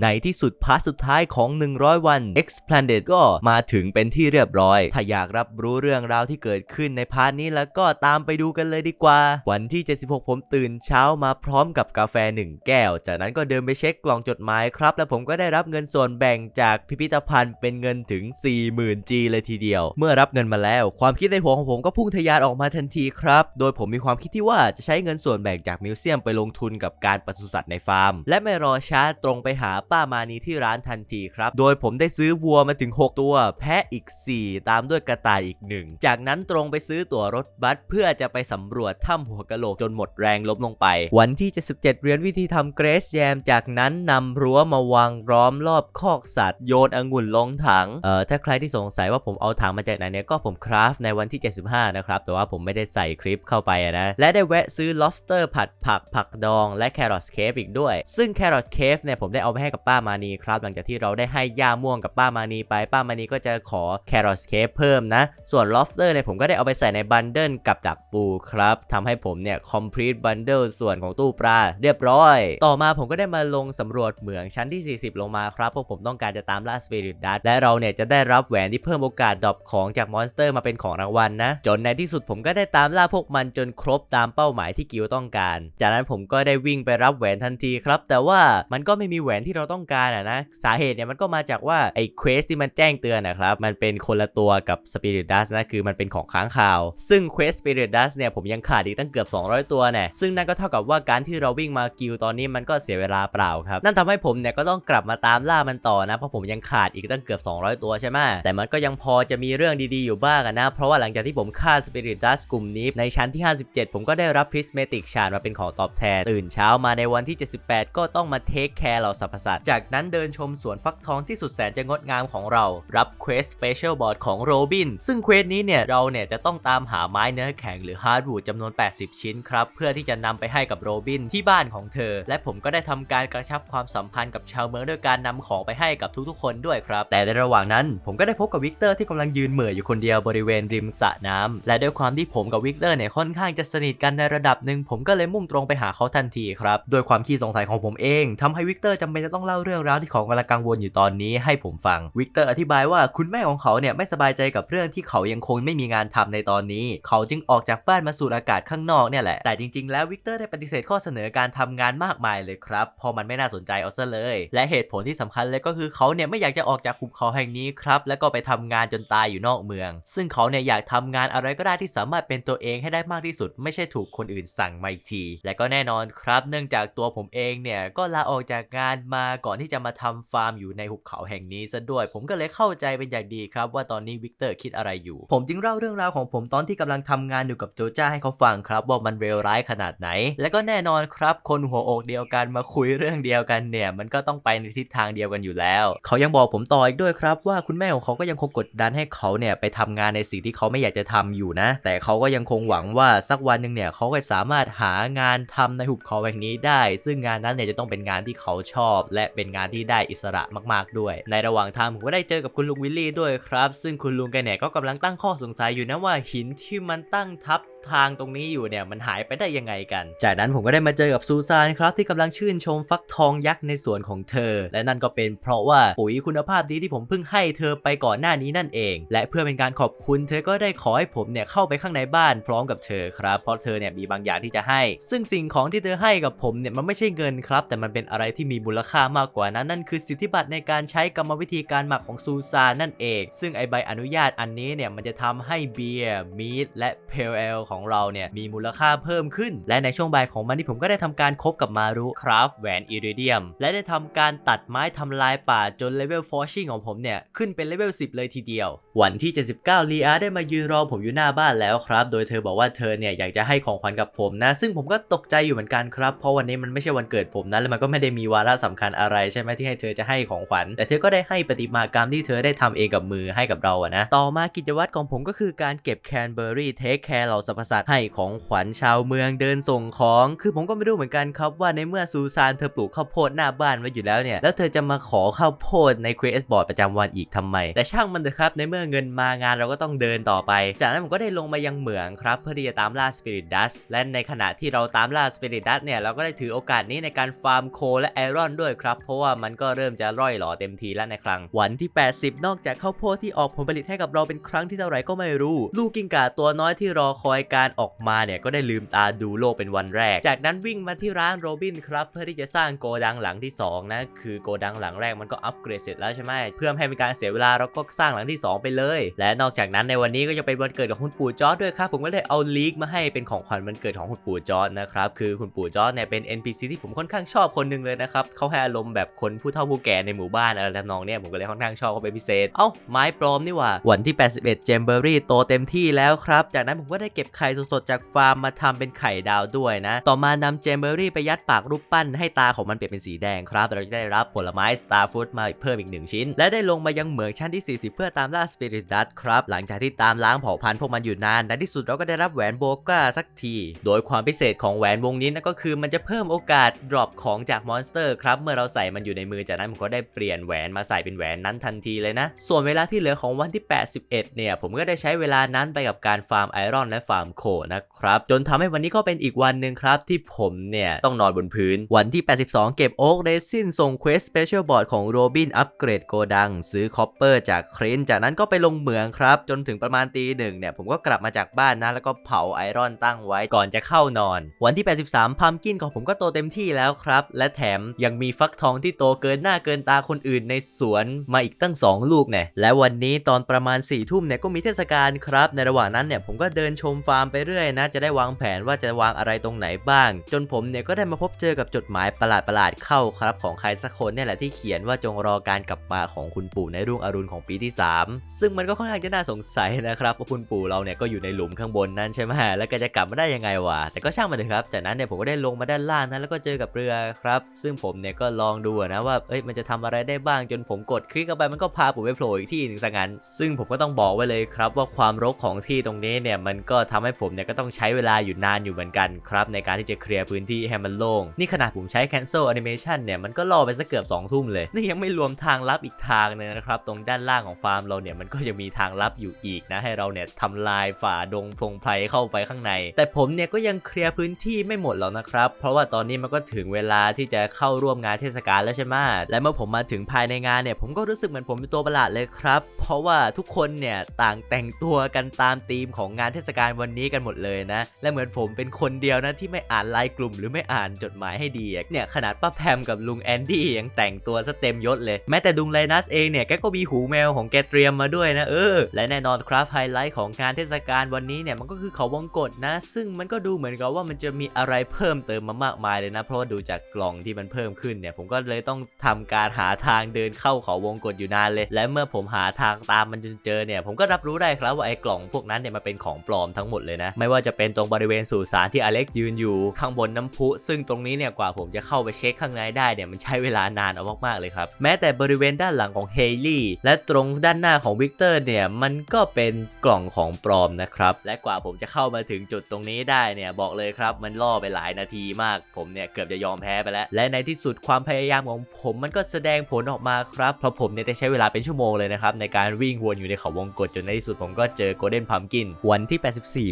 ในที่สุดพาร์ทสุดท้ายของ 100 วัน X Planet ก็มาถึงเป็นที่เรียบร้อย ถ้าอยากรับรู้เรื่องราวที่เกิดขึ้นในพาร์ทนี้แล้วก็ตามไปดูกันเลยดีกว่า วันที่ 76 ผมตื่นเช้ามาพร้อมกับกาแฟ 1 แก้ว จากนั้นก็เดินไปเช็คกล่องจดหมายครับ แล้วผมก็ได้รับเงินส่วนแบ่งจากพิพิธภัณฑ์เป็นเงินถึง 40,000 G เลยทีเดียว เมื่อรับเงินมาแล้ว ความคิดในหัวของผมก็พุ่งทะยานออกมาทันทีครับ โดยผมมีความคิดที่ว่าจะใช้เงินส่วนแบ่งจากมิวเซียมไปลงทุนกับการปศุสัตว์ในฟาร์ม และไม่รอช้าตรงไปหาป้ามานีที่ร้านทันทีครับ โดยผมได้ซื้อวัวมาถึง 6 ตัว แพะอีก 4 ตามด้วยกระต่ายอีกหนึ่ง จากนั้นตรงไปซื้อตั๋วรถบัสเพื่อจะไปสำรวจถ้ำหัวกะโหลกจนหมดแรงล้มลงไป วันที่ 77 เรียนวิธีทำเกรสแยม จากนั้นนำรั้วมาวางล้อมรอบคอกสัตว์โยนองุ่นลงถัง เอ่อถ้าใครที่สงสัยว่าผมเอาถังมาจากไหนเนี่ยก็ผมคราฟในวันที่ 75 นะครับ แต่ว่าผมไม่ได้ใส่คลิปเข้าไปนะ และได้แวะซื้อ lobster ผัดผักผักดอง และ carrot cake อีกด้วย ซึ่ง carrot cake เนี่ยผมได้เอาไปให้กับป้ามานีครับ หลังจากที่เราได้ให้ย่าม่วงกับป้ามานีไป ป้ามานีก็จะขอ carrot cake เพิ่มนะ ส่วน lobster เนี่ยผมก็ได้เอาไปใส่ในบันเดิลกับดักปูครับทำให้ผมเนี่ย complete bundle ส่วนของตู้ปลาเรียบร้อย ต่อมาผมก็ได้มาลงสำรวจเหมืองชั้นที่ 40 ลงมาครับเพราะผมต้องการจะตามล่า spirit dust และเราเนี่ยจะได้รับแหวนที่เพิ่มโอกาสดรอปของจากมอนสเตอร์มาเป็นของรางวัลนะ จนในที่สุดผมก็ได้ตามล่าพวกมันจนครบตามเป้าหมายที่กิลต้องการ จากนั้นผมก็ได้วิ่งไปรับแหวนทันทีครับ แต่ว่ามันก็ไม่มีแหวนที่เราเราต้องการอะนะ สาเหตุเนี่ยมันก็มาจากว่าไอ้เควสที่มันแจ้งเตือนนะครับ มันเป็นคนละตัวกับ Spirit Dust นะ คือมันเป็นของค้างคาว ซึ่งเควส Spirit Dust เนี่ยผมยังขาดอีกตั้งเกือบ 200 ตัวแน่ซึ่งนั่นก็เท่ากับว่าการที่เราวิ่งมากิลตอนนี้มันก็เสียเวลาเปล่าครับ นั่นทำให้ผมเนี่ยก็ต้องกลับมาตามล่ามันต่อนะ เพราะผมยังขาดอีกตั้งเกือบ 200 ตัวใช่ไหมแต่มันก็ยังพอจะมีเรื่องดีๆอยู่บ้างอะนะ เพราะว่าหลังจากที่ผมฆ่า Spirit Dust กลุ่มนี้ในชั้นที่ 57 ผมก็ได้รับ Prismatic Shard มาเป็นของตอบแทน ตื่นเช้ามาในวันที่ 78 ก็ต้องมาเทคแคร์เหล่าสรรพสัตว์ จากนั้นเดินชมสวนฟักทองที่สุดแสนจะงดงามของเรา รับเควส Special Board ของโรบิน ซึ่งเควสนี้เนี่ยเราเนี่ยจะต้องตามหาไม้เนื้อแข็งหรือฮาร์ดวูดจำนวน 80 ชิ้นครับ เพื่อที่จะนำไปให้กับโรบินที่บ้านของเธอ และผมก็ได้ทำการกระชับความสัมพันธ์กับชาวเมืองด้วยการนำของไปให้กับทุกๆ คนด้วยครับ แต่ในระหว่างนั้น ผมก็ได้พบกับวิกเตอร์ที่กำลังยืนเหม่ออยู่คนเดียวบริเวณริมสระน้ำและด้วยความที่ผมกับวิกเตอร์เนี่ยค่อนข้างจะสนิทกันในระดับหนึ่งผมก็เลยมุ่งตรงไปหาเขาทันทีครับโดยความขี้สงสัยของผมเองทำให้วิกเตอร์จำเป็นจะต้องเล่าเรื่องราวที่เขากำลังกังวลอยู่ตอนนี้ให้ผมฟัง วิกเตอร์อธิบายว่าคุณแม่ของเขาเนี่ยไม่สบายใจกับเรื่องที่เขายังคงไม่มีงานทำในตอนนี้ เขาจึงออกจากบ้านมาสูดอากาศข้างนอกเนี่ยแหละ แต่จริงๆ แล้ววิกเตอร์ได้ปฏิเสธข้อเสนอการทำงานมากมายเลยครับ พอมันไม่น่าสนใจเอาซะเลย และเหตุผลที่สำคัญเลยก็คือเขาเนี่ยไม่อยากจะออกจากหุบเขาแห่งนี้ครับ แล้วก็ไปทำงานจนตายอยู่นอกเมือง ซึ่งเขาเนี่ยอยากทำงานอะไรก็ได้ที่สามารถเป็นตัวเองให้ได้มากที่สุด ไม่ใช่ถูกคนอื่นสั่งมาอีกที และก็แน่นอนครับ เนื่องจากตัวผมเองเนี่ยก็ลาออกจากงานมาก่อนที่จะมาทำฟาร์มอยู่ในหุบเขาแห่งนี้ซะด้วย ผมก็เลยเข้าใจเป็นอย่างดีครับว่าตอนนี้วิกเตอร์คิดอะไรอยู่ ผมจึงเล่าเรื่องราวของผมตอนที่กำลังทำงานอยู่กับโจจ้าให้เขาฟังครับ ว่ามันเลวร้ายขนาดไหน และก็แน่นอนครับคนหัวอกเดียวกันมาคุยเรื่องเดียวกันเนี่ย มันก็ต้องไปในทิศทางเดียวกันอยู่แล้ว เขายังบอกผมต่ออีกด้วยครับ ว่าคุณแม่ของเขาก็ยังคงกดดันให้เขาเนี่ยไปทำงานในสิ่งที่เขาไม่อยากจะทำอยู่นะ แต่เขาก็ยังคงหวังว่าสักวันหนึ่งเนี่ยเขาก็สามารถหางานทำในหุบเขาแห่งนี้ได้ ซึ่งงานนั้นเนี่ยจะต้องเป็นงานที่เขาชอบและเป็นงานที่ได้อิสระมากๆด้วย ในระหว่างทางผมก็ได้เจอกับคุณลุงวิลลี่ด้วยครับ ซึ่งคุณลุงแกเนี่ยก็กำลังตั้งข้อสงสัยอยู่นะว่าหินที่มันตั้งทับ ทางตรงนี้อยู่เนี่ยมันหายไปได้ยังไงกัน จากนั้นผมก็ได้มาเจอกับซูซานครับที่กำลังชื่นชมฟักทองยักษ์ในสวนของเธอ และนั่นก็เป็นเพราะว่าปุ๋ยคุณภาพดีที่ผมเพิ่งให้เธอไปก่อนหน้านี้นั่นเอง และเพื่อเป็นการขอบคุณ เธอก็ได้ขอให้ผมเนี่ยเข้าไปข้างในบ้านพร้อมกับเธอครับเพราะเธอเนี่ยมีบางอย่างที่จะให้ ซึ่งสิ่งของที่เธอให้กับผมเนี่ยมันไม่ใช่เงินครับ แต่มันเป็นอะไรที่มีมูลค่ามากกว่านั้นนั่นคือสิทธิบัตรในการใช้กรรมวิธีการหมักของซูซานนั่นเอง ซึ่งไอใบอนุญาตอันนี้เนี่ยมันจะทำให้เบียร์มีดและเพลเอลของเราเนี่ยมีมูลค่าเพิ่มขึ้น และในช่วงบ่ายของมันที่ผมก็ได้ทำการคบกับมารุคราฟแหวนอิริเดียม และได้ทำการตัดไม้ทำลายป่าจนเลเวลฟอร์ชิ่งของผมเนี่ยขึ้นเป็นเลเวล10 เลยทีเดียว วันที่ 79ลีอาได้มายืนรอผมอยู่หน้าบ้านแล้วครับ โดยเธอบอกว่าเธอเนี่ยอยากจะให้ของขวัญกับผมนะ ซึ่งผมก็ตกใจอยู่เหมือนกันครับ เพราะวันนี้มันไม่ใช่วันเกิดผมนะ และมันก็ไม่ได้มีวาระสำคัญอะไรใช่ไหมที่ให้เธอจะให้ของขวัญ แต่เธอก็ได้ให้ประติมากรรมที่เธอได้ทำเองกับมือให้กับเราอะนะ ต่อมากิจวัตรของผมก็คือการเก็บแคนเบอร์รี่เทคแคร์เหล่าสรรพษัตริย์ให้ของขวัญชาวเมืองเดินส่งของ คือผมก็ไม่รู้เหมือนกันครับว่าในเมื่อซูซานเธอปลูกข้าวโพดหน้าบ้านไว้อยู่แล้วเนี่ย แล้วเธอจะมาขอข้าวโพดใน Quest Board ประจำวันอีกทำไม แต่ช่างมันเถอะครับ ในเมื่อเงินมางานเราก็ต้องเดินต่อไป จากนั้นผมก็ได้ลงมายังเหมืองครับ เพื่อที่จะตามล่า Spirit Dust และในขณะที่เราตามล่า Spirit Dust เนี่ยเราก็ได้ถือโอกาสนี้ในการฟาร์มโคและไอรอนด้วยครับ เพราะว่ามันก็เริ่มจะร่อยหล่อเต็มทีแล้วในครั้งวันที่ 80 นอกจากข้าวโพดที่ออกผลผลิตให้กับเราเป็นครั้งที่เท่าไหร่ก็ไม่รู้ ลูกกิ้งก่าตัวน้อยที่รอคอยการออกมาเนี่ยก็ได้ลืมตาดูโลกเป็นวันแรก จากนั้นวิ่งมาที่ร้านโรบินครับเพื่อที่จะสร้างโกดังหลังที่สองนะ คือโกดังหลังแรกมันก็อัปเกรดเสร็จแล้วใช่ไหมเพื่อให้เป็นการเสียเวลาเราก็สร้างหลังที่สองไปเลย และนอกจากนั้นในวันนี้ก็ยังเป็นวันเกิดของคุณปู่จอร์ดด้วยครับผมก็เลยเอาลีกมาให้เป็นของขวัญวันเกิดของคุณปู่จอร์ดนะครับคือคุณปู่จอร์ดเนี่ยเป็น NPC ที่ผมค่อนข้างชอบคนหนึ่งเลยนะครับเขาให้อารมณ์แบบคนผู้เฒ่าผู้แก่ในหมู่บ้านอะไรทำนองเนี่ยผมก็เลยค่อนข้างชอบเขาเป็นพิเศษ เอ้าไม้ปลอมนี่ว่าวันที่ 81 เจมเบอรี่โตเต็มที่แล้วครับจากนั้นผมก็ได้เก็บไข่สดๆจากฟาร์มมาทำเป็นไข่ดาวด้วยนะ ต่อมานำเจมเบอรี่ไปยัดปากรูปปั้นให้ตาของมันเปลี่ยนเป็นสีแดงครับเราจะได้รับผลไม้สตาร์ฟูดมาเพิ่มอีกหนึ่งชิ้น และได้ลงมายังเหมืองชั้นที่ 40 เพื่อตามล่าสปิริตดัตครับหลังจากที่ตามล้างเผ่าพันธุ์พวกมันอยู่นานในที่สุดเราก็ได้รับแหวนโบก้าสักที โดยความพิเศษของแหวนวงนี้นั่นก็คือมันจะเพิ่มโอกาสดรอปของจากมอนสเตอร์ครับเมื่อเราใส่มันอยู่ในมือจากนั้นผมก็ได้เปลี่ยนแหวนมาใส่เป็นแหวนนั้นทันทีเลยนะ ส่วนเวลาที่เหลือของวันที่ 81 เนี่ยผมก็ได้ใช้เวลานั้นไปกับการฟาร์มไอรอนและฟาร์มโคนะครับ จนทำให้วันนี้ก็เป็นอีกวันหนึ่งครับ ที่ผมเนี่ย ต้องนอนบนพื้น วันที่ 82 เก็บโอ๊กเรซินส่งเควสสเปเชียลบอร์ดของโรบินอัปเกรดโกดัง ซื้อคอปเปอร์จากครินจากนั้นก็ไปลงเหมืองครับ จนถึงประมาณตีหนึ่งเนี่ย ผมก็กลับมาจากบ้านนะ แล้วก็เผาไอรอนตั้งไว้ก่อนจะเข้านอน วันที่ 83 พัมกินของผมก็โตเต็มที่แล้วครับ และแถมยังมีฟักทองที่โตเกินหน้าเกินตาคนอื่นในสวนมาอีกตั้ง 2 ลูกเนี่ยและวันนี้ตอนประมาณ4ี่ทุ่มเนี่ยก็มีเทศกาลครับ ในระหว่างนั้นเนี่ยผมก็เดินชมฟาร์มไปเรื่อยนะ จะได้วางแผนว่าจะวางอะไรตรงไหนบ้าง จนผมเนี่ยก็ได้มาพบเจอกับจดหมายประหลาดๆเข้าครับของใครสักคนเนี่ยแหละที่เขียนว่าจงรอการกลับมาของคุณปู่ในรุ่งอรุณของปีที่ 3 ซึ่งมันก็ค่อนข้างจะน่าสงสัยนะครับว่าคุณปู่เราเนี่ยก็อยู่ในหลุมข้างบนนั้นใช่ไหมแล้วก็จะกลับมาได้ยังไงวะแต่ก็ช่างมันเถอะครับ จากนั้นเนี่ยผมก็ได้ลงมาด้านล่างนะแล้วก็เจอกับเรือครับ ซึ่งผมเนี่ยก็ลองดูนะว่าเอ้ยมันจะทำอะไรได้บ้างจนผมกดคลิกเข้าไปมันก็พาผมไปโผล่อีกที่หนึ่งซะงั้น ซึ่งผมก็ต้องบอกไว้เลยครับว่าความรกของที่ตรงนี้เนี่ยมันก็ทำให้ผมเนี่ยก็ต้องใช้เวลาอยู่นานอยู่เหมือนกันครับในการที่จะเคลียร์พื้นที่ให้มันโล่ง นี่ขนาดผมใช้ cancel animation เนี่ยมันก็รอไปสักเกือบ2ทุ่มเลย นี่ยังไม่รวมทางลับอีกทางนึงนะครับ ตรงด้านล่างของฟาร์มเราเนี่ยมันก็ยังมีทางลับอยู่อีกนะ ให้เราเนี่ยทำลายฝ่าดงพงไพรเข้าไปข้างใน แต่ผมเนี่ยก็ยังเคลียร์พื้นที่ไม่หมดหรอกนะครับ เพราะว่าตอนนี้มันก็ถึงเวลาที่จะเข้าร่วมงานเทศกาลแล้วใช่ไหมและเมื่อผมมาถึงภายในงานเนี่ยผมก็รู้สึกเหมือนผมเป็นตัวประหลาดเลยครับ เพราะว่าทุกคนเนี่ยต่างแต่งตัวกันตามธีมของงานเทศกาลวันนี้กันหมดเลยนะ และเหมือนผมเป็นคนเดียวนะที่ไม่อ่านไลน์กลุ่ม หรือไม่อ่านจดหมายให้ดีเนี่ยขนาดป้าแพมกับลุงแอนดี้ยังแต่งตัวซะเต็มยศเลยแม้แต่ดุงไลนัสเองเนี่ยแกก็มีหูแมวของแกเตรียมมาด้วยนะเออและแน่นอนครับไฮไลท์ของงานเทศกาลวันนี้เนี่ยมันก็คือเขาวงกฏนะ ซึ่งมันก็ดูเหมือนกับว่ามันจะมีอะไรเพิ่มเติมมามากมายเลยนะ เพราะว่าดูจากกล่องที่มันเพิ่มขึ้นเนี่ย ผมก็เลยต้องทำการหาทางเดินเข้าเขาวงกฏอยู่นานเลย และเมื่อผมหาทางตามมันจนเจอเนี่ย ผมก็รับรู้ได้ครับว่าไอ้กล่องพวกนั้นเนี่ยมันเป็นของปลอมทั้งหมดเลยนะ ไม่ว่าจะเป็นตรงบริเวณสุสานที่อเล็กยืนอยู่ข้างบนน้ำพุ ซึ่งตรงนี้เนี่ยกว่าผมจะเข้าไปเช็คข้างในได้เนี่ยมันใช้เวลานานเอามากๆเลยครับ แม้แต่บริเวณด้านหลังของเฮลี่และตรงด้านหน้าของวิกเตอร์เนี่ยมันก็เป็นกล่องของปลอมนะครับและกว่าผมจะเข้ามาถึงจุดตรงนี้ได้เนี่ยบอกเลยครับ มันล่อไปหลายนาทีมาก ผมเนี่ยเกือบจะยอมแพ้ไปแล้ว และในที่สุดความพยายามของผมมันก็แสดงผลออกมาครับเพราะผมเนี่ยได้ใช้เวลาเป็นชั่วโมงเลยนะครับในการวิ่งวนอยู่ในเขาวงกฏจนในที่สุดผมก็เจอโกลเด้นพัมกินวันที่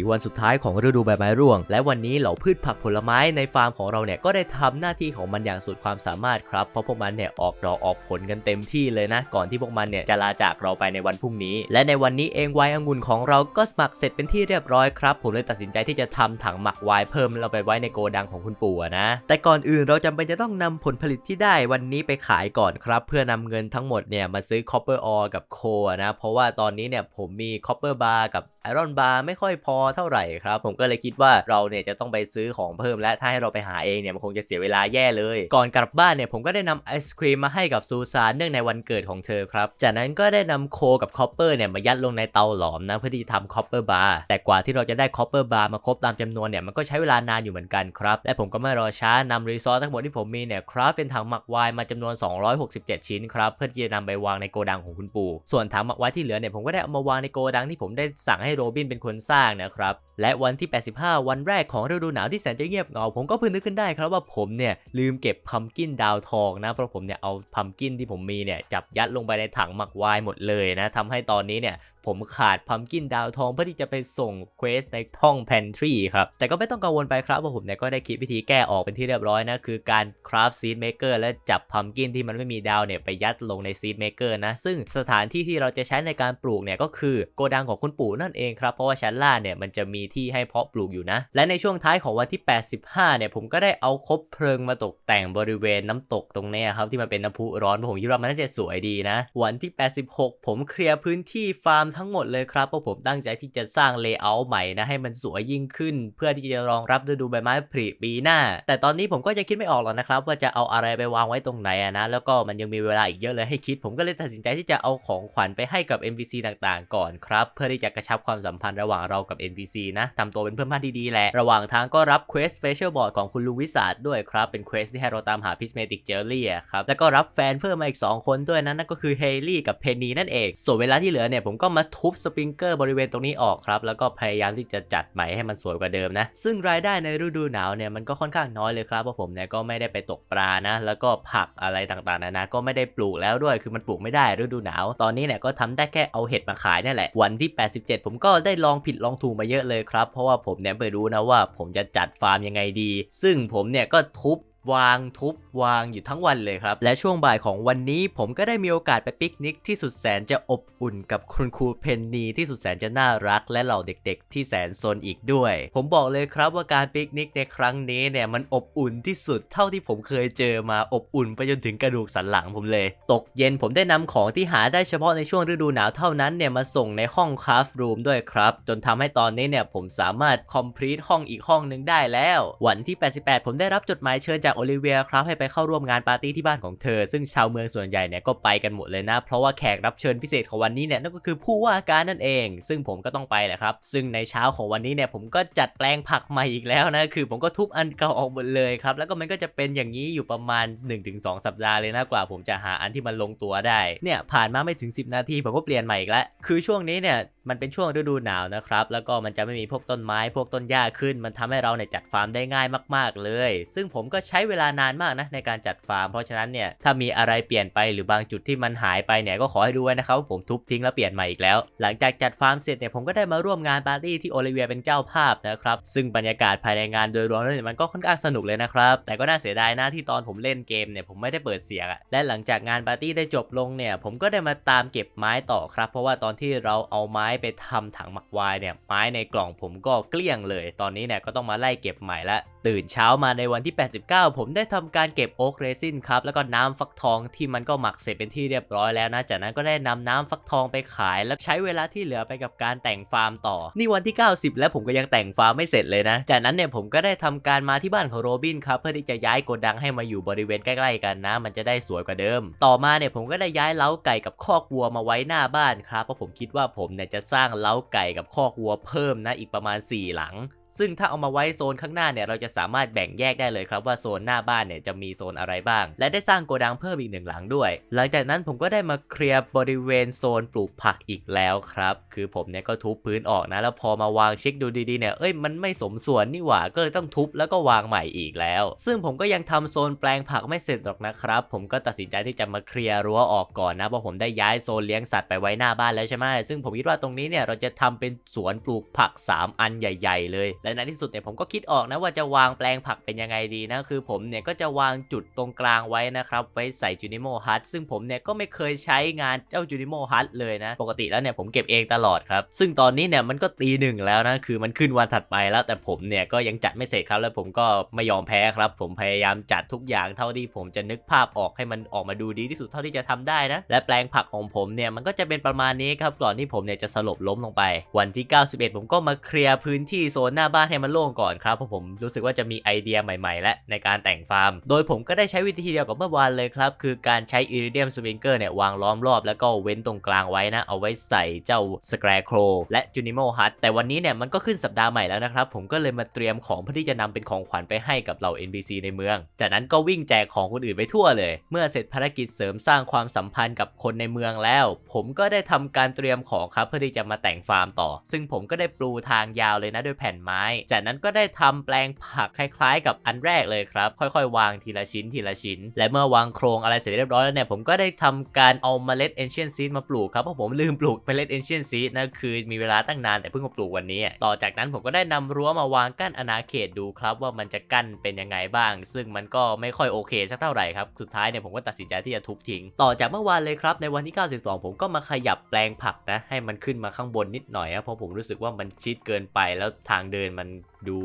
84วันสุดท้ายของฤดูใบไม้ร่วง และวันนี้เหล่าพืชผักผลไม้ในฟาร์มของเราเนี่ยก็ได้ทำหน้าที่ของมันอย่างสุดความสามารถครับ เพราะพวกมันเนี่ยออกดอกออกผลกันเต็มที่เลยนะ ก่อนที่พวกมันเนี่ยจะลาจากเราไปในวันพรุ่งนี้ และในวันนี้เองไวน์องุ่นของเราก็สมัครเสร็จเป็นที่เรียบร้อยครับ ผมเลยตัดสินใจที่จะทำถังหมักไวน์เพิ่มเราไปไว้ในโกดังของคุณปู่อะนะ แต่ก่อนอื่นเราจำเป็นจะต้องนำผลผลิตที่ได้วันนี้ไปขายก่อนครับ เพื่อนำเงินทั้งหมดเนี่ยมาซื้อ copper ore กับโคนะ เพราะว่าตอนนี้เนี่ยผมมี copper bar กับ iron bar ไม่ค่อยพอเท่าไหร่ครับ ผมก็เลยคิดว่าเราเนี่ยจะต้องไปซื้อของเพิ่มและถ้าให้เราไปหาเองเนี่ยมันคงจะเสียเวลาแย่เลย ก่อนกลับบ้านเนี่ยผมก็ได้นำไอศครีมมาให้กับซูซานเนื่องในวันเกิดของเธอครับ จากนั้นก็ได้นำโคกับคอปเปอร์เนี่ยมายัดลงในเตาหลอมนะเพื่อที่ทำคอปเปอร์บาร์แต่กว่าที่เราจะได้คอปเปอร์บาร์มาครบตามจำนวนเนี่ยมันก็ใช้เวลานานอยู่เหมือนกันครับ และผมก็ไม่รอช้านำรีซอสทั้งหมดที่ผมมีเนี่ยครับเป็นถังหมักไวน์มาจำนวน 267 ชิ้นครับเพื่อที่จะนำไปวางในโกดังของคุณปู่ส่วนถังหมักไวน์ที่เหลือเนี่ยผมก็ได้เอามาวางในโกดังที่ผมได้สั่งให้โรบินเป็นคนสร้างนะคครับ และวันที่ 85 วันแรกของฤดูหนาวที่แสนจะเงียบเหงา ผมก็เพิ่งนึกขึ้นได้ครับว่าผมเนี่ยลืมเก็บพัมกินดาวทองนะ เพราะผมเนี่ยเอาพัมกินที่ผมมีเนี่ยจับยัดลงไปในถังหมักไวน์หมดเลยนะทำให้ตอนนี้เนี่ยผมขาดพัมกินดาวทองเพื่อที่จะไปส่งเควสในห้อง pantry ครับ แต่ก็ไม่ต้องกังวลไปครับว่าผมเนี่ยก็ได้คิดวิธีแก้ออกเป็นที่เรียบร้อยนะ คือการคราฟซีดเมเกอร์และจับพัมกินที่มันไม่มีดาวเนี่ยไปยัดลงในซีดเมเกอร์นะ ซึ่งสถานที่ที่เราจะใช้ในการปลูกเนี่ยก็คือโกดังของคุณปู่นั่นเองครับ เพราะว่าชั้นล่างเนี่ยมันจะมีที่ให้เพาะปลูกอยู่นะ และในช่วงท้ายของวันที่ 85 เนี่ยผมก็ได้เอาคบเพลิงมาตกแต่งบริเวณน้ำตกตรงเนี้ยครับที่มันเป็นน้ำพุร้อนผมคิดว่ามันน่าจะสวยดีนะ วันที่ 86 ผมเคลียร์พื้นที่ฟาร์มทั้งหมดเลยครับเพราะผมตั้งใจที่จะสร้างเลเยอร์ใหม่นะให้มันสวยยิ่งขึ้น เพื่อที่จะรองรับฤดูใบไม้ผลิปีหน้า แต่ตอนนี้ผมก็ยังคิดไม่ออกหรอกนะครับ ว่าจะเอาอะไรไปวางไว้ตรงไหนอะนะ แล้วก็มันยังมีเวลาอีกเยอะเลยให้คิด ผมก็เลยตัดสินใจที่จะเอาของขวัญไปให้กับ NPC ต่างๆ ก่อนครับ เพื่อที่จะกระชับความสัมพันธ์ระหว่างเรากับ NPC นะทำตัวเป็นเพื่อนบ้านที่ดีแหละระหว่างทางก็รับเควส Special Board ของคุณลุงวิสาดด้วยครับเป็นเควสที่ให้เราตามหา Prismatic Jelly อะครับแล้วก็รับแฟนเพิ่มมาอีก 2 คนด้วยนะนั่นก็คือเฮลี่กับเพนนีนั่นเองส่วนเวลาที่เหลือเนี่ยผมก็มาทุบสปริงเกอร์บริเวณตรงนี้ออกครับ แล้วก็พยายามที่จะจัดใหม่ให้มันสวยกว่าเดิมนะ ซึ่งรายได้ในฤดูหนาวเนี่ยมันก็ค่อนข้างน้อยเลยครับเพราะผมเนี่ยก็ไม่ได้ไปตกปลานะ แล้วก็ผักอะไรต่างๆนานาก็ไม่ได้ปลูกแล้วด้วย คือมันปลูกไม่ได้ฤดูหนาว ตอนนี้เนี่ยก็ทำได้แค่เอาเห็ดมาขายนี่แหละ วันที่ 87 ผมก็ได้ลองผิดลองถูกมาเยอะเลยครับ เพราะว่าผมเนี่ยไปรู้นะว่าผมจะจัดฟาร์มยังไงดี ซึ่งผมเนี่ยก็ทุบ วางทุบวางอยู่ทั้งวันเลยครับ และช่วงบ่ายของวันนี้ผมก็ได้มีโอกาสไปปิกนิกที่สุดแสนจะอบอุ่นกับคุณครูเพนนีที่สุดแสนจะน่ารัก และเหล่าเด็กๆ ที่แสนซนอีกด้วย ผมบอกเลยครับว่าการปิกนิกในครั้งนี้เนี่ยมันอบอุ่นที่สุดเท่าที่ผมเคยเจอมาอบอุ่นไปจนถึงกระดูกสันหลังผมเลย ตกเย็นผมได้นำของที่หาได้เฉพาะในช่วงฤดูหนาวเท่านั้นเนี่ยมาส่งในห้องคราฟรูมด้วยครับจนทำให้ตอนนี้เนี่ยผมสามารถ complete ห้องอีกห้องหนึ่งได้แล้ว วันที่ 88 ผมได้รับจดหมายเชิญจากโอลิเวียครับให้ไปเข้าร่วมงานปาร์ตี้ที่บ้านของเธอ ซึ่งชาวเมืองส่วนใหญ่เนี่ยก็ไปกันหมดเลยนะ เพราะว่าแขกรับเชิญพิเศษของวันนี้เนี่ยนั่นก็คือผู้ว่าการนั่นเอง ซึ่งผมก็ต้องไปแหละครับ ซึ่งในเช้าของวันนี้เนี่ยผมก็จัดแปลงผักใหม่อีกแล้วนะ คือผมก็ทุบอันเก่าออกหมดเลยครับ แล้วก็มันก็จะเป็นอย่างนี้อยู่ประมาณ 1-2 สัปดาห์เลยนะกว่า ผมจะหาอันที่มันลงตัวได้ เนี่ยผ่านมาไม่ถึง 10 นาทีผมก็เปลี่ยนใหม่อีกแล้ว คือช่วงนี้เนี่ยมันเป็นช่วงฤดูหนาวนะครับ แล้วก็มันจะไม่มีพวกต้นไม้ พวกต้นหญ้าขึ้น มันทำให้เราเนี่ยจัดฟาร์มได้ง่ายมาก ๆ เลย ซึ่งผมก็ใช้เวลานานมากนะในการจัดฟาร์ม เพราะฉะนั้นเนี่ยถ้ามีอะไรเปลี่ยนไปหรือบางจุดที่มันหายไปเนี่ยก็ขอให้ดูไว้นะครับว่าผมทุบทิ้งแล้วเปลี่ยนใหม่อีกแล้ว หลังจากจัดฟาร์มเสร็จเนี่ยผมก็ได้มาร่วมงานปาร์ตี้ที่โอลิเวียเป็นเจ้าภาพนะครับซึ่งบรรยากาศภายในงานโดยรวมแล้วเนี่ยมันก็ค่อนข้างสนุกเลยนะครับแต่ก็น่าเสียดายนะที่ตอนผมเล่นเกมเนี่ยผมไม่ได้เปิดเสียงและหลังจากงานปาร์ตี้ได้จบลงเนี่ยผมก็ได้มาตามเก็บไม้ต่อครับ เพราะว่าตอนที่เราเอาไม้ไปทำถังหมักไวน์เนี่ยไม้ในกล่องผมก็เกลี้ยงเลย ตอนนี้เนี่ยก็ต้องมาไล่เก็บใหม่ละตื่นเช้ามาในวันที่ 89 ผมได้ทำการเก็บโอ๊กเรซินครับแล้วก็น้ำฟักทองที่มันก็หมักเสร็จเป็นที่เรียบร้อยแล้วนะ จากนั้นก็ได้นำน้ำฟักทองไปขาย แล้วใช้เวลาที่เหลือไปกับการแต่งฟาร์มต่อ นี่วันที่ 90 แล้วผมก็ยังแต่งฟาร์มไม่เสร็จเลยนะ จากนั้นเนี่ยผมก็ได้ทำการมาที่บ้านของโรบินครับเพื่อที่จะย้ายโกดังให้มาอยู่บริเวณใกล้ๆกันนะ มันจะได้สวยกว่าเดิม ต่อมาเนี่ยผมก็ได้ย้ายเล้าไก่กับคอกวัวมาไว้หน้าบ้านครับเพราะผมคิดว่าผมเนี่ยจะสร้างเล้าไก่กับคอกวัวเพิ่มนะอีกประมาณ 4 หลัง ซึ่งถ้าเอามาไว้โซนข้างหน้าเนี่ยเราจะสามารถแบ่งแยกได้เลยครับว่าโซนหน้าบ้านเนี่ยจะมีโซนอะไรบ้าง และได้สร้างโกดังเพิ่มอีกหนึ่งหลังด้วย หลังจากนั้นผมก็ได้มาเคลียร์บริเวณโซนปลูกผักอีกแล้วครับ คือผมเนี่ยก็ทุบพื้นออกนะ แล้วพอมาวางเช็คดูดีๆเนี่ยเอ้ยมันไม่สมส่วนนี่หว่าก็เลยต้องทุบแล้วก็วางใหม่อีกแล้ว ซึ่งผมก็ยังทำโซนแปลงผักไม่เสร็จหรอกนะครับ ผมก็ตัดสินใจที่จะมาเคลียร์รั้วออกก่อนนะเพราะผมได้ย้ายโซนเลี้ยงสัตว์ไปไว้หน้าบ้านแล้วใช่ไหมซึ่งผมคิดว่าตรงนี้เนี่ยเราจะทำเป็นสวนปลูกผัก 3 อันใหญ่ ๆ เลยและในที่สุดเนี่ยผมก็คิดออกนะว่าจะวางแปลงผักเป็นยังไงดีนะคือผมเนี่ยก็จะวางจุดตรงกลางไว้นะครับไว้ใส่จูนิโมฮัทซึ่งผมเนี่ยก็ไม่เคยใช้งานเจ้าจูนิโมฮัทเลยนะ ปกติแล้วเนี่ยผมเก็บเองตลอดครับซึ่งตอนนี้เนี่ยมันก็ตีหนึ่งแล้วนะคือมันขึ้นวันถัดไปแล้ว แต่ผมเนี่ยก็ยังจัดไม่เสร็จครับแล้วผมก็ไม่ยอมแพ้ครับ ผมพยายามจัดทุกอย่างเท่าที่ผมจะนึกภาพออกให้มันออกมาดูดีที่สุดเท่าที่จะทำได้นะและแปลงผักของผมเนี่ยมันก็จะเป็นประมาณนี้ครับก่อนที่ผมเนี่ยจะสลบล้มลงไป วันที่ 91 ผมก็มาเคลียร์พื้นที่โซนหน้าบ้านให้มันโล่งก่อนครับเพราะผมรู้สึกว่าจะมีไอเดียใหม่ๆ และในการแต่งฟาร์ม โดยผมก็ได้ใช้วิธีเดียวกับเมื่อวานเลยครับ คือการใช้ Iridium Sprinkler เนี่ยวางล้อมรอบแล้วก็เว้นตรงกลางไว้นะ เอาไว้ใส่เจ้า Scarecrow และ Junimo Hut แต่วันนี้เนี่ยมันก็ขึ้นสัปดาห์ใหม่แล้วนะครับ ผมก็เลยมาเตรียมของเพื่อที่จะนำเป็นของขวัญไปให้กับเหล่า NPC ในเมือง จากนั้นก็วิ่งแจกของคนอื่นไปทั่วเลย เมื่อเสร็จภารกิจเสริมสร้างความสัมพันธ์กับคนในเมืองแล้ว ผมก็ได้ทำการเตรียมของครับเพื่อที่จะมาแต่งฟาร์มต่อ ซึ่งผมก็ได้ปลูทางยาวเลยนะด้วยแผ่นไม้จากนั้นก็ได้ทำแปลงผักคล้ายๆ กับอันแรกเลยครับ ค่อยๆ วางทีละชิ้นทีละชิ้น และเมื่อวางโครงอะไรเสร็จเรียบร้อยแล้วเนี่ยผมก็ได้ทำการเอาเมล็ด Ancient Seed มาปลูกครับเพราะผมลืมปลูกเมล็ด Ancient Seed นะคือมีเวลาตั้งนานแต่เพิ่งมาปลูกวันนี้ ต่อจากนั้นผมก็ได้นำรั้วมาวางกั้นอาณาเขตดูครับ ว่ามันจะกั้นเป็นยังไงบ้าง ซึ่งมันก็ไม่ค่อยโอเคสักเท่าไหร่ครับสุดท้ายเนี่ยผมก็ตัดสินใจที่จะทุบทิ้งต่อจากเมื่อวานเลยครับในวันที่ 92 ผมก็มาขยับแปลงผักนะให้มันขึ้นมาข้างบนนิดหน่อยนะเพราะผมรู้สึกว่ามันชิดเกินไปแล้วทางเดินมัน ดู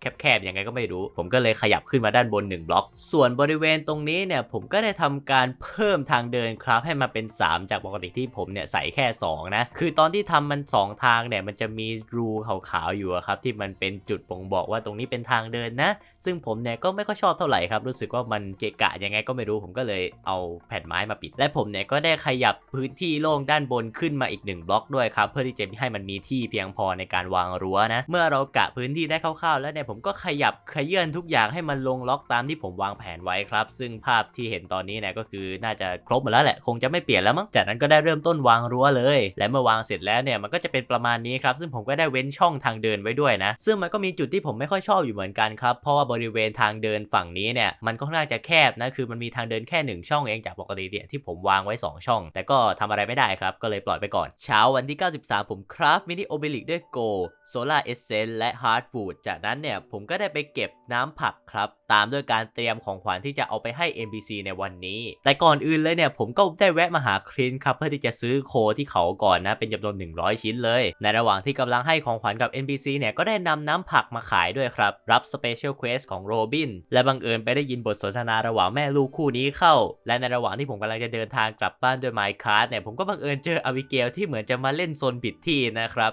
แคบๆยังไงก็ไม่รู้ ผมก็เลยขยับขึ้นมาด้านบน 1 บล็อก ส่วนบริเวณตรงนี้เนี่ยผมก็ได้ทำการเพิ่มทางเดินครับให้มาเป็น 3 จากปกติที่ผมเนี่ยใส่แค่ 2 นะ คือตอนที่ทำมัน 2 ทางเนี่ยมันจะมีรูขาวๆอยู่ครับที่มันเป็นจุดบ่งบอกว่าตรงนี้เป็นทางเดินนะ ซึ่งผมเนี่ยก็ไม่ค่อยชอบเท่าไหร่ครับ รู้สึกว่ามันเกะกะยังไงก็ไม่รู้ผมก็เลยเอาแผ่นไม้มาปิด และผมเนี่ยก็ได้ขยับพื้นที่โล่งด้านบนขึ้นมาอีก 1 บล็อกด้วยครับเพื่อที่จะให้มันมีที่เพียงพอในการวางรั้วนะ เมื่อเรากะพื้นที่ได้คร่าวๆ แล้วเนี่ยผมก็ขยับขยื่นทุกอย่างให้มันลงล็อกตามที่ผมวางแผนไว้ครับ ซึ่งภาพที่เห็นตอนนี้เนี่ยก็คือน่าจะครบหมดแล้วแหละคงจะไม่เปลี่ยนแล้วมั้งจากนั้นก็ได้เริ่มต้นวางรั้วเลย และเมื่อวางเสร็จแล้วเนี่ยมันก็จะเป็นประมาณนี้ครับซึ่งผมก็ได้เว้นช่องทางเดินไว้ด้วยนะ ซึ่งมันก็มีจุดที่ผมไม่ค่อยชอบอยู่เหมือนกันครับเพราะว่าบริเวณทางเดินฝั่งนี้เนี่ยมันก็ค่าจะแคบนะคือมันมีทางเดินแค่หนึ่งช่องเองจากปกติเนี่ยที่ผมวางไว้ 2 ช่อง แต่ก็ทำอะไรไม่ได้ครับก็เลยปล่อยไปก่อนเช้าวันที่ 93 ผมคราฟมินิโอเบลิกด้วยโกโซลาเอเซนและฮาร์ดฟูดจากนั้นเนี่ยผมก็ได้ไปเก็บน้ำผักครับตามด้วยการเตรียมของขวัญที่จะเอาไปให้ NPC ในวันนี้ แต่ก่อนอื่นเลยเนี่ยผมก็ได้แวะมาหาครินครับเพื่อที่จะซื้อโคที่เขาก่อนนะเป็นจำนวน 100 ชิ้นเลย ในระหว่างที่กำลังให้ของขวัญกับ NPC เนี่ยก็ได้นำน้ำผักมาขายด้วยครับ รับสเปเชียลเควสของโรบิน และบังเอิญไปได้ยินบทสนทนาระหว่างแม่ลูกคู่นี้เข้า และในระหว่างที่ผมกำลังจะเดินทางกลับบ้านด้วยไมค์คาร์ดเนี่ยผมก็บังเอิญเจออวิเกลที่เหมือนจะมาเล่นโซนผิดที่นะครับ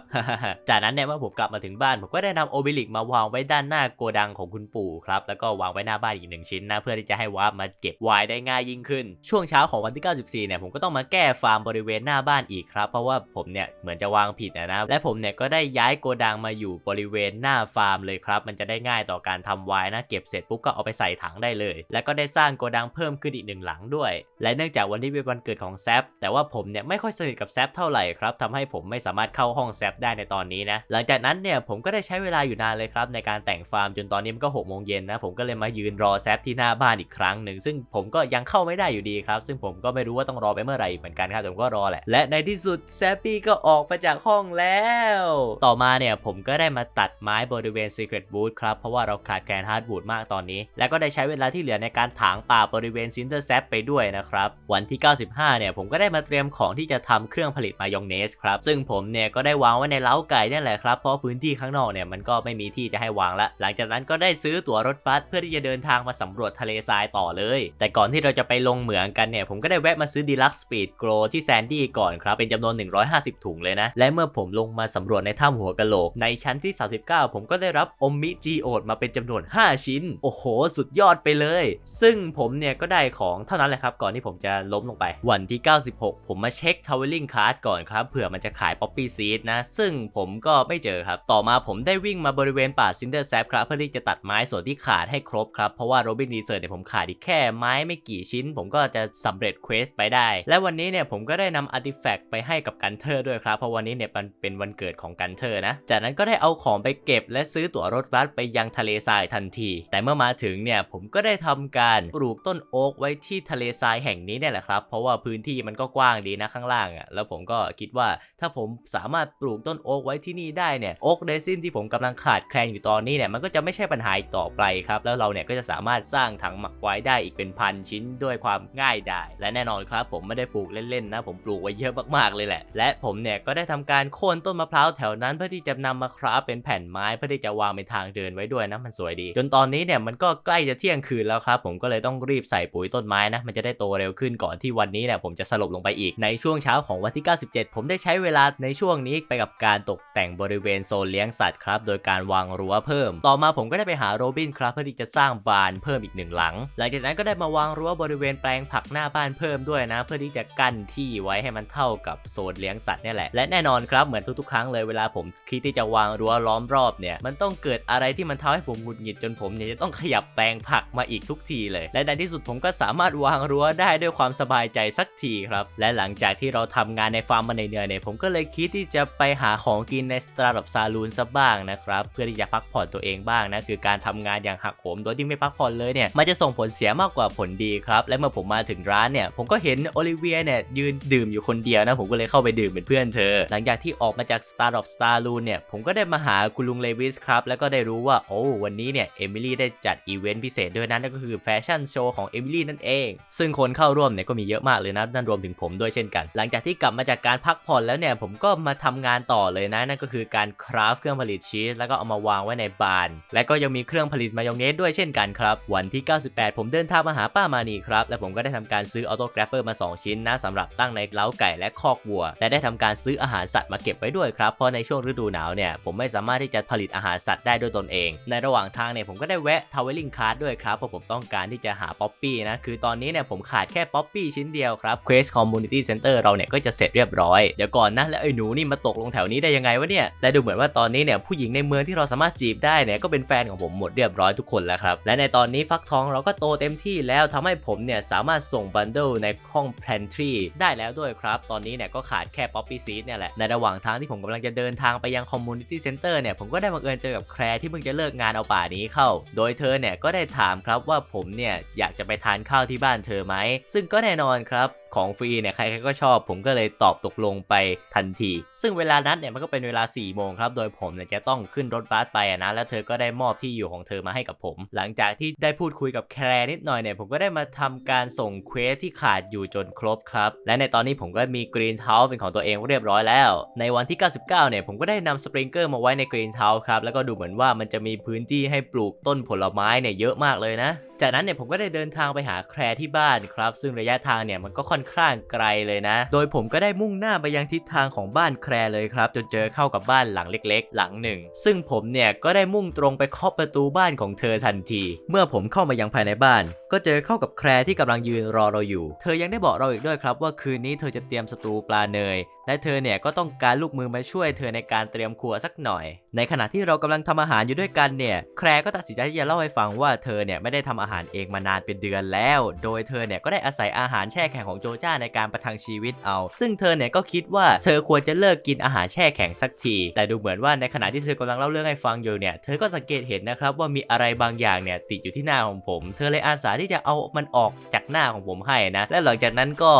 จากนั้นเนี่ยเมื่อผมกลับมาถึงบ้านผมก็ได้นำโอเบลิกมาวางไว้ด้านหน้าโกดังของคุณปู่ครับแล้วก็วางไว้หน้าบ้านอีกหนึ่งชิ้นนะเพื่อที่จะให้วาร์ปมาเก็บวน์ได้ง่ายยิ่งขึ้น ช่วงเช้าของวันที่ 94 เนี่ยผมก็ต้องมาแก้ฟาร์มบริเวณหน้าบ้านอีกครับ เพราะว่าผมเนี่ยเหมือนจะวางผิดนะนะและผมเนี่ยก็ได้ย้ายโกดังมาอยู่บริเวณหน้าฟาร์มเลยครับ มันจะได้ง่ายต่อการทำไวน์นะเก็บเสร็จปุ๊บก็เอาไปใส่ถังได้เลย แล้วก็ได้สร้างโกดังเพิ่มขึ้นอีกหนึ่งหลังด้วย และเนื่องจากวันนี้เป็นวันเกิดของแซฟแต่ว่าผมเนี่ยไม่ค่อยสนิทกับแซฟเท่าไหร่ครับทำให้ผมไม่สามารถเข้าห้องแซฟได้ในตอนนี้นะหลังจากนั้นเนี่ยผมก็ได้ใช้เวลาอยู่นานเลยครับในการแต่งฟาร์มจนตอนนี้มันก็6โมงเย็นนะผมก็เลยมายืนรอแซฟที่หน้าบ้านอีกครั้งหนึ่งซึ่งผมก็ยังเข้าไม่ได้อยู่ดีครับ ซึ่งผมก็ไม่รู้ว่าต้องรอไปเมื่อไหร่เหมือนกันครับแต่ผมก็รอแหละและในที่สุดแซฟปี้ก็ออกมาจากห้องแล้ว ต่อมาเนี่ยผมก็ได้มาตัดไม้บริเวณ Secret Boot ครับเพราะว่าเราขาดแคลนฮาร์ดบูดมากตอนนี้ แล้วก็ได้ใช้เวลาที่เหลือในการถางป่าบริเวณซินเตอร์แซฟไปด้วยนะครับวันที่ 95 เนี่ยผมก็ได้มาเตรียมของที่จะทำเครื่องผลิตมายองเนสครับซึ่งผมเนี่ยก็ได้วางไว้ในเล้าไก่นี่แหละครับเพราะพื้นที่ข้างนอกเนี่ยมันก็ไม่มีที่จะให้วางละหลังจากนั้นก็ได้ซื้อตั๋วรถบัสเพื่อที่จะเดินทางมาสำรวจทะเลทรายต่อเลย แต่ก่อนที่เราจะไปลงเหมืองกันเนี่ย ผมก็ได้แวะมาซื้อดีลักสปีดโกรที่แซนดี้ก่อนครับ เป็นจำนวน 150 ถุงเลยนะ และเมื่อผมลงมาสำรวจในถ้ำหัวกะโหลก ในชั้นที่ 39 ผมก็ได้รับอมมิจีโอดมาเป็นจำนวน 5 ชิ้น โอ้โห สุดยอดไปเลย ซึ่งผมเนี่ยก็ได้ของเท่านั้นแหละครับ ก่อนที่ผมจะล้มลงไป วันที่ 96 ผมมาเช็ค Towering Card ก่อนครับ เผื่อมันจะขาย Poppy Seed นะ ซึ่งผมก็ไม่เจอครับ ต่อมาผมได้วิ่งมาบริเวณป่าซินเดอร์แซฟครับเพื่อที่จะตัดไม้ส่วนที่ขาดให้ครบครับ เพราะว่าโรบินรีเซิร์เนี่ยผมขาดอีกแค่ไม้ไม่กี่ชิ้น ผมก็จะสำเร็จเควสไปได้ และวันนี้เนี่ยผมก็ได้นำอาร์ติแฟกต์ไปให้กับกันเทอร์ด้วยครับ เพราะวันนี้เนี่ยมันเป็นวันเกิดของกันเทอร์นะ จากนั้นก็ได้เอาของไปเก็บ และซื้อตั๋วรถบัสไปยังทะเลทรายทันที แต่เมื่อมาถึงเนี่ยผมก็ได้ทำการปลูกต้นโอ๊กไว้ที่ทะเลทรายแห่งนี้เนี่ยแหละครับ เพราะว่าพื้นที่มันก็กว้างดีนะข้างล่างอะ่ะ แล้วผมก็คิดว่าถ้าผมสามารถปลูกต้นโอ๊กไว้ที่นี่ได้เนี่ย โอ๊กเรซินที่ผมกำลังขาดแคลนอยู่ตอนนี้เนี่ยมันก็จะไม่ใช่ปัญหาอีกต่อไปครับ แล้วเราเนี่ยก็จะสามารถสร้างถังหมักไว้ได้อีกเป็นพันชิ้นด้วยความง่ายดายและแน่นอนครับ ผมไม่ได้ปลูกเล่นๆนะผมปลูกไว้เยอะมากๆเลยแหละ และผมเนี่ยก็ได้ทำการโค่นต้นมะพร้าวแถวนั้นเพื่อที่จะนำมาคราฟเป็นแผ่นไม้เพื่อที่จะวางเป็นทางเดินไว้ด้วยนะมันสวยดี จนตอนนี้เนี่ยมันก็ใกล้จะเที่ยงคืนแล้วครับผมก็เลยต้องรีบใส่ปุ๋ยต้นไม้นะมันจะได้โตเร็วขึ้นก่อนที่วันนี้เนี่ยผมจะสลบลงไปอีกในช่วงเช้าของวันที่ 97 ผมได้ใช้เวลาในช่วงนี้ไปกับการตกแต่งบริเวณโซนเลี้ยงสัตว์ครับโดยการวางรั้วเพิ่ม ต่อมาผมก็ได้ไปหาโรบินครับเพื่อที่จะสร้างบานเพิ่มอีกหนึ่งหลัง หลังจากนั้นก็ได้มาวางรั้วบริเวณแปลงผักหน้าบ้านเพิ่มด้วยนะ เพื่อที่จะกั้นที่ไว้ให้มันเท่ากับโซนเลี้ยงสัตว์นี่แหละ และแน่นอนครับเหมือนทุกๆ ครั้งเลยเวลาผมคิดที่จะวางรั้วล้อมรอบเนี่ย มันต้องเกิดอะไรที่มันทำให้ผมหงุดหงิดจนผมเนี่ยจะต้องขยับแปลงผักมาอีกทุกทีเลย และในที่สุดผมก็สามารถวางรั้วได้ด้วยความสบายใจสักทีครับ และหลังจากที่เราทำงานในฟาร์มมาเหนื่อยเนี่ยผมก็เลยคิดที่จะไปหาของกินในสตาร์ทซาลูนซะบ้างนะครับเพื่อที่จะพักผ่อนตัวเองบ้างนะคือการทำงานอย่างหักโหมโดยที่ไม่พักผ่อนเลยเนี่ยมันจะส่งผลเสียมากกว่าผลดีครับและเมื่อผมมาถึงร้านเนี่ยผมก็เห็นโอลิเวียเนี่ยยืนดื่มอยู่คนเดียวนะผมก็เลยเข้าไปดื่มเป็นเพื่อนเธอ หลังจากที่ออกมาจาก Star of Star l o o n เนี่ยผมก็ได้มาหาคุณลุงเลวิสครับแล้วก็ได้รู้ว่าโอ้วันนี้เนี่ยเอมิลี่ได้จัดอีเวนต์พิเศษด้วยนั่นก็คือแฟชั่นโชว์ของเอมิลี่นั่นเอง ซึ่งคนเข้าร่วมเนี่ยก็มีเยอะมากเลยนะนั่นรวมถึงผมด้วยเช่นกัน หลังจากที่กลับมาจากการพักผ่อนแล้วเนี่ยผมก็มาทำงานต่อเลยนะนั่นก็คือการคราฟเครื่องผลิตชีสแล้วก็เอามาวางไว้ในบาน และก็ยังมีเครื่องผลิตมายองเนสด้วยเช่นกันครับ วันที่ 98 ผมเดินทางมาหาป้ามานีครับ และผมก็ได้ทำการซื้อออโต้แกรปเปอร์มา 2 ชิ้นนะสำหรับตั้งในเล้าไก่และคอกวัว และได้ทำการซื้ออาหารสัตว์มาเก็บไว้ด้วยครับ เพราะในช่วงฤดูหนาวเนี่ยผมไม่สามารถที่จะผลิตอาหารสัตว์ได้ด้วยตนเอง ในระหว่างทางเนี่ยผมก็ได้แวะทาวเวลลิงคาร์ดด้วยครับเพราะผมต้องการที่จะหาป๊อปปี้นะคือตอนนี้เนี่ยผมขาดแค่ป๊อปปี้ชิ้นเดียวครับ Quest Community Center เราเนี่ยก็จะเสร็จเรียบร้อยเดี๋ยวก่อนนะแล้วไอ้หนูนี่มาตกลงแถวนี้ได้ยังไงวะเนี่ยและดูเหมือนว่าตอนนี้เนี่ยผู้หญิงในเมืองที่เราสามารถจีบได้เนี่ยก็เป็นแฟนของผมหมดเรียบร้อยทุกคนแล้วครับ และในตอนนี้ฟักทองเราก็โตเต็มที่แล้วทำให้ผมเนี่ยสามารถส่งบันเดิลในห้อง Pantry ได้แล้วด้วยครับ ตอนนี้เนี่ยก็ขาดแค่ Poppy Seed เนี่ยแหละ ในระหว่างทางที่ผมกำลังจะเดินทางไปยัง Community Center เนี่ยผมก็ได้บังเอิญเจอกับแคร์ที่เพิ่งจะเลิกงานเอาป่านี้เข้า โดยเธอเนี่ยก็ได้ถามครับว่าผมเนี่ยอยากจะไปทานข้าวที่บ้านเธอไหมซึ่งก็แน่นอนครับ ของฟรีเนี่ยใครๆก็ชอบ ผมก็เลยตอบตกลงไปทันที ซึ่งเวลานั้นเนี่ยมันก็เป็นเวลา4ี่โมงครับโดยผมเนี่ยจะต้องขึ้นรถบัสไปนะแล้วเธอก็ได้มอบที่อยู่ของเธอมาให้กับผม หลังจากที่ได้พูดคุยกับแคร์นิดหน่อยเนี่ยผมก็ได้มาทำการส่งเควสที่ขาดอยู่จนครบครับและในตอนนี้ผมก็มีกรีนเฮาส์เป็นของตัวเองเรียบร้อยแล้ว ในวันที่ 99เนี่ยผมก็ได้นำสปริงเกอร์มาไว้ในกรีนเฮาส์ครับแล้วก็ดูเหมือนว่ามันจะมีพื้นที่ให้ปลูกต้นผลไม้เนี่ยเยอะมากเลยนะ จากนั้นเนี่ยผมก็ได้เดินทางไปหาแคร์ที่บ้านครับ ซึ่งระยะทางเนี่ยมันก็ค่อนข้างไกลเลยนะ โดยผมก็ได้มุ่งหน้าไปยังทิศทางของบ้านแคร์เลยครับ จนเจอเข้ากับบ้านหลังเล็ก ๆ หลังหนึ่ง ซึ่งผมเนี่ยก็ได้มุ่งตรงไปเคาะประตูบ้านของเธอทันที เมื่อผมเข้ามายังภายในบ้าน ก็เจอเข้ากับแคร์ที่กำลังยืนรอเราอยู่ เธอยังได้บอกเราอีกด้วยครับว่าคืนนี้เธอจะเตรียมสตูปลาเนยและเธอเนี่ยก็ต้องการลูกมือมาช่วยเธอในการเตรียมครัวสักหน่อย ในขณะที่เรากำลังทำอาหารอยู่ด้วยกันเนี่ย แคร์ก็ตัดสินใจที่จะเล่าให้ฟังว่าเธอเนี่ยไม่ได้ทำอาหารเองมานานเป็นเดือนแล้ว โดยเธอเนี่ยก็ได้อาศัยอาหารแช่แข็งของโจจ้าในการประทังชีวิตเอา ซึ่งเธอเนี่ยก็คิดว่าเธอควรจะเลิกกินอาหารแช่แข็งสักที แต่ดูเหมือนว่าในขณะที่เธอกำลังเล่าเรื่องให้ฟังอยู่เนี่ย เธอก็สังเกตเห็นนะครับว่ามีอะไรบางอย่างเนี่ยติดอยู่ที่หน้าของผม เธอเลยอาสาที่จะเอามันออกจากหน้าของผมให้นะ และหลังจากนั้นก็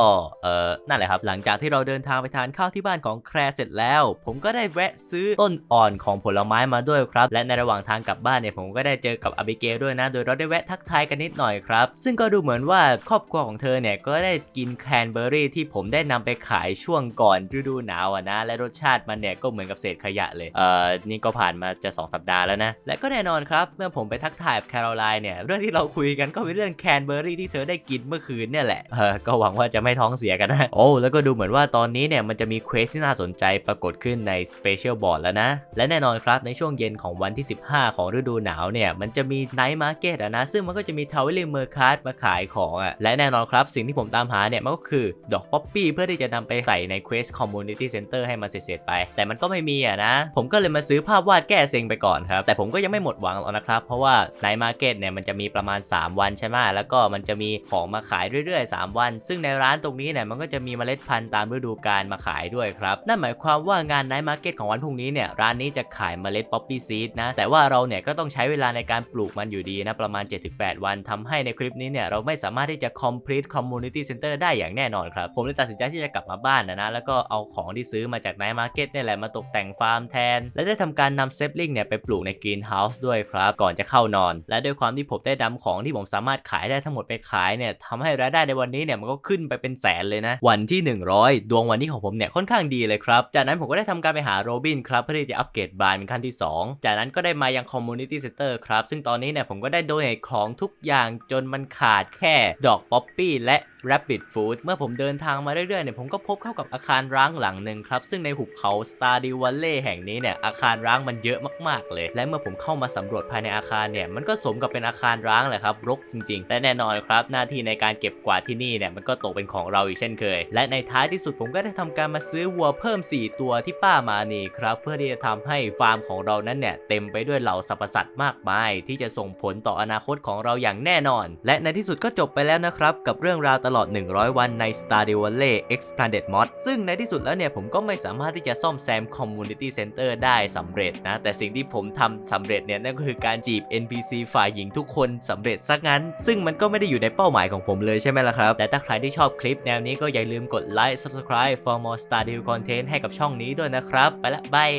เออนั่นแหละครับ หลังจากที่เราเดินทางไปทานข้าข้าวที่บ้านของแคร์เสร็จแล้ว ผมก็ได้แวะซื้อต้นอ่อนของผลไม้มาด้วยครับ และในระหว่างทางกลับบ้านเนี่ยผมก็ได้เจอกับอบิเกลด้วยนะ โดยเราได้แวะทักทายกันนิดหน่อยครับ ซึ่งก็ดูเหมือนว่าครอบครัวของเธอเนี่ยก็ได้กินแคนเบอร์รี่ที่ผมได้นำไปขายช่วงก่อนฤดูหนาวอะนะ และรสชาติมันเนี่ยก็เหมือนกับเศษขยะเลย เอ่อ นี่ก็ผ่านมาจะ 2 สัปดาห์แล้วนะ และก็แน่นอนครับ เมื่อผมไปทักทายแคโรไลน์เนี่ย เรื่องที่เราคุยกันก็เป็นเรื่องแคนเบอร์รี่ที่เธอได้กินเมื่อคืนเนี่ยแหละ เออ ก็หวังว่าจะไม่ท้องเสียกันนะ โอ้ แล้วก็ดูเหมือนว่าตอนนี้เนี่ยมันจะมีเควสที่น่าสนใจปรากฏขึ้นใน Special Board แล้วนะ และแน่นอนครับในช่วงเย็นของวันที่ 15 ของฤดูหนาวเนี่ย มันจะมีไนท์มาร์เก็ตนะ ซึ่งมันก็จะมีทาวเวลลิงเมอร์คาร์ดมาขายของอะและแน่นอนครับ สิ่งที่ผมตามหาเนี่ยมันก็คือดอกป๊อปปี้เพื่อที่จะนำไปใส่ใน Quest Community Center ให้มันเสร็จๆไป แต่มันก็ไม่มีอะนะ ผมก็เลยมาซื้อภาพวาดแก้เซ็งไปก่อนครับ แต่ผมก็ยังไม่หมดหวังหรอกนะครับ เพราะว่าไนท์มาร์เก็ตเนี่ยมันจะมีประมาณ 3 วันใช่ไหมแล้วก็มันจะมีของมาขายเรื่อยๆ 3 วัน ซึ่งในร้านตรงนี้เนี่ยมันก็จะมีเมล็ดพันธุ์ตามฤดูกาลมาขายด้วยครับ นั่นหมายความว่างานไนท์มาร์เก็ตของวันพรุ่งนี้เนี่ยร้านนี้จะขายเมล็ดป๊อปปี้ซีดนะ แต่ว่าเราเนี่ยก็ต้องใช้เวลาในการปลูกมันอยู่ดีนะประมาณ 7-8 วันทำให้ในคลิปนี้เนี่ยเราไม่สามารถที่จะ complete community center ได้อย่างแน่นอนครับ ผมเลยตัดสินใจที่จะกลับมาบ้านนะนะแล้วก็เอาของที่ซื้อมาจากไนท์มาร์เก็ตเนี่ยแหละมาตกแต่งฟาร์มแทน และได้ทำการนำเซฟลิงเนี่ยไปปลูกในกรีนเฮาส์ด้วยครับก่อนจะเข้านอน และด้วยความที่ผมได้นำของที่ผมสามารถขายได้ทั้งหมดไปขายเนี่ยทำให้รายได้ในวันนี้เนี่ยมันก็ขึ้นไปเป็นแสนเลยนะวันที่ 100 ดวงวันนี้ของผมเนี่ยค่อนข้างดีเลยครับ จากนั้นผมก็ได้ทำการไปหาโรบินครับเพื่อที่จะอัปเกรดบานเป็นขั้นที่ 2 จากนั้นก็ได้มายังคอมมูนิตี้เซ็นเตอร์ครับ ซึ่งตอนนี้เนี่ยผมก็ได้โดเนทของทุกอย่างจนมันขาดแค่ดอกป๊อปปี้และ Rabbit Food เมื่อผมเดินทางมาเรื่อยๆเนี่ยผมก็พบเข้ากับอาคารร้างหลังหนึ่งครับ ซึ่งในหุบเขา Stardew Valley แห่งนี้เนี่ยอาคารร้างมันเยอะมากๆเลย และเมื่อผมเข้ามาสำรวจภายในอาคารเนี่ยมันก็สมกับเป็นอาคารร้างแหละครับรกจริงๆ แต่แน่นอนครับ หน้าที่ในการเก็บกวาดที่นี่เนี่ยมันก็ตกเป็นของเราอีกเช่นเคย และในท้ายที่สุดผมก็ได้ทำการมาซื้อวัวเพิ่ม 4 ตัวที่ป้ามานีครับ เพื่อที่จะทำให้ฟาร์มของเรานั้นเนี่ยเต็มไปด้วยเหล่าสรรพสัตว์มากมาย ที่จะส่งผลต่ออนาคตของเราอย่างแน่นอน และในที่สุดก็จบไปแล้วนะครับ กับเรื่องราวตลอด 100 วันใน Stardew Valley Explanted Mod ซึ่งในที่สุดแล้วเนี่ยผมก็ไม่สามารถที่จะซ่อมแซม Community Center ได้สำเร็จนะ แต่สิ่งที่ผมทำสำเร็จเนี่ยนั่นก็คือการจีบ NPC ฝ่ายหญิงทุกคนสำเร็จซะงั้น ซึ่งมันก็ไม่ได้อยู่ในเป้าหมายของผมเลยใช่ไหมล่ะครับแต่ถ้าใครที่ชอบคลิปแนวนี้ก็อย่าลืมกดไลค์ Subscribe for more Stardew content ให้กับช่องนี้ด้วยนะครับ ไปละบาย